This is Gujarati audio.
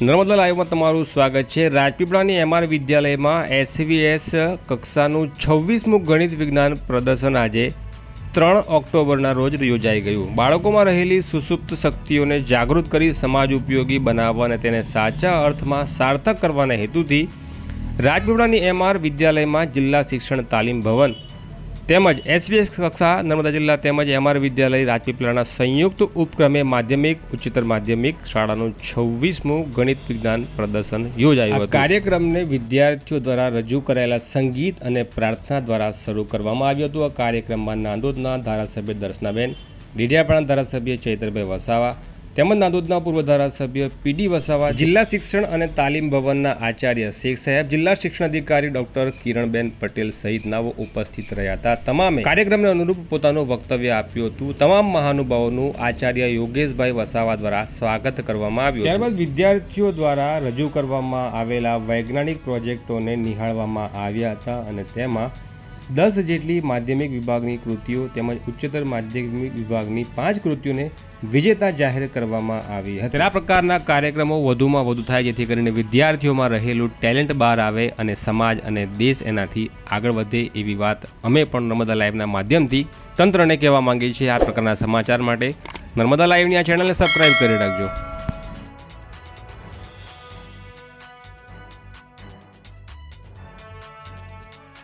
નર્મદા લાઈવમાં તમારું સ્વાગત છે. રાજપીપળાની એમઆર વિદ્યાલયમાં એસવીએસ કક્ષાનું છવ્વીસમું ગણિત વિજ્ઞાન પ્રદર્શન આજે ત્રણ ઓક્ટોબરના રોજ યોજાઈ ગયું. બાળકોમાં રહેલી સુસુપ્ત શક્તિઓને જાગૃત કરી સમાજ ઉપયોગી બનાવવા અને તેને સાચા અર્થમાં સાર્થક કરવાના હેતુથી રાજપીપળાની એમઆર વિદ્યાલયમાં જિલ્લા શિક્ષણ તાલીમ ભવન તેમજ એસબીએસ કક્ષા નર્મદા જિલ્લા તેમજ એમઆર વિદ્યાલય રાજપીપળાના સંયુક્ત ઉપક્રમે માધ્યમિક ઉચ્ચતર માધ્યમિક શાળાનું છવ્વીસમું ગણિત વિજ્ઞાન પ્રદર્શન યોજાયું હતું. કાર્યક્રમને વિદ્યાર્થીઓ દ્વારા રજૂ કરાયેલા સંગીત અને પ્રાર્થના દ્વારા શરૂ કરવામાં આવ્યું હતું. આ કાર્યક્રમમાં નાંદોદના ધારાસભ્ય દર્શનાબેન ડીડિયાપાણા ધારાસભ્ય ચૈતરભાઈ વસાવા તેમજ નાંદોદના પૂર્વ ધારાસભ્ય પીડી વસાવા, જિલ્લા શિક્ષણ અને તાલીમ ભવનના આચાર્ય શેખ સાહેબ, જિલ્લા શિક્ષણ અધિકારી ડોક્ટર કિરણબેન પટેલ સહિતના ઉપસ્થિત રહ્યા હતા. તમામે કાર્યક્રમને અનુરૂપ પોતાનું વક્તવ્ય આપ્યું હતું. તમામ મહાનુભાવોનું આચાર્ય યોગેશભાઈ વસાવા દ્વારા સ્વાગત કરવામાં આવ્યું ત્યારબાદ વિદ્યાર્થીઓ દ્વારા રજૂ કરવામાં આવેલા વૈજ્ઞાનિક પ્રોજેક્ટોને નિહાળવામાં આવ્યા હતા અને તેમાં દસ જેટલી માધ્યમિક વિભાગની કૃતિઓ તેમજ ઉચ્ચતર માધ્યમિક વિભાગની પાંચ કૃતિઓને વિજેતા જાહેર કરવામાં આવી હતી. આ પ્રકારના કાર્યક્રમો વધુમાં વધુ થાય જેથી કરીને વિદ્યાર્થીઓમાં રહેલું ટેલેન્ટ બહાર આવે અને સમાજ અને દેશ એનાથી આગળ વધે એવી વાત અમે પણ નર્મદા લાઈવના માધ્યમથી તંત્રને કહેવા માંગીએ છીએ. આ પ્રકારના સમાચાર માટે નર્મદા લાઈવની આ ચેનલને સબસ્ક્રાઈબ કરી રાખજો.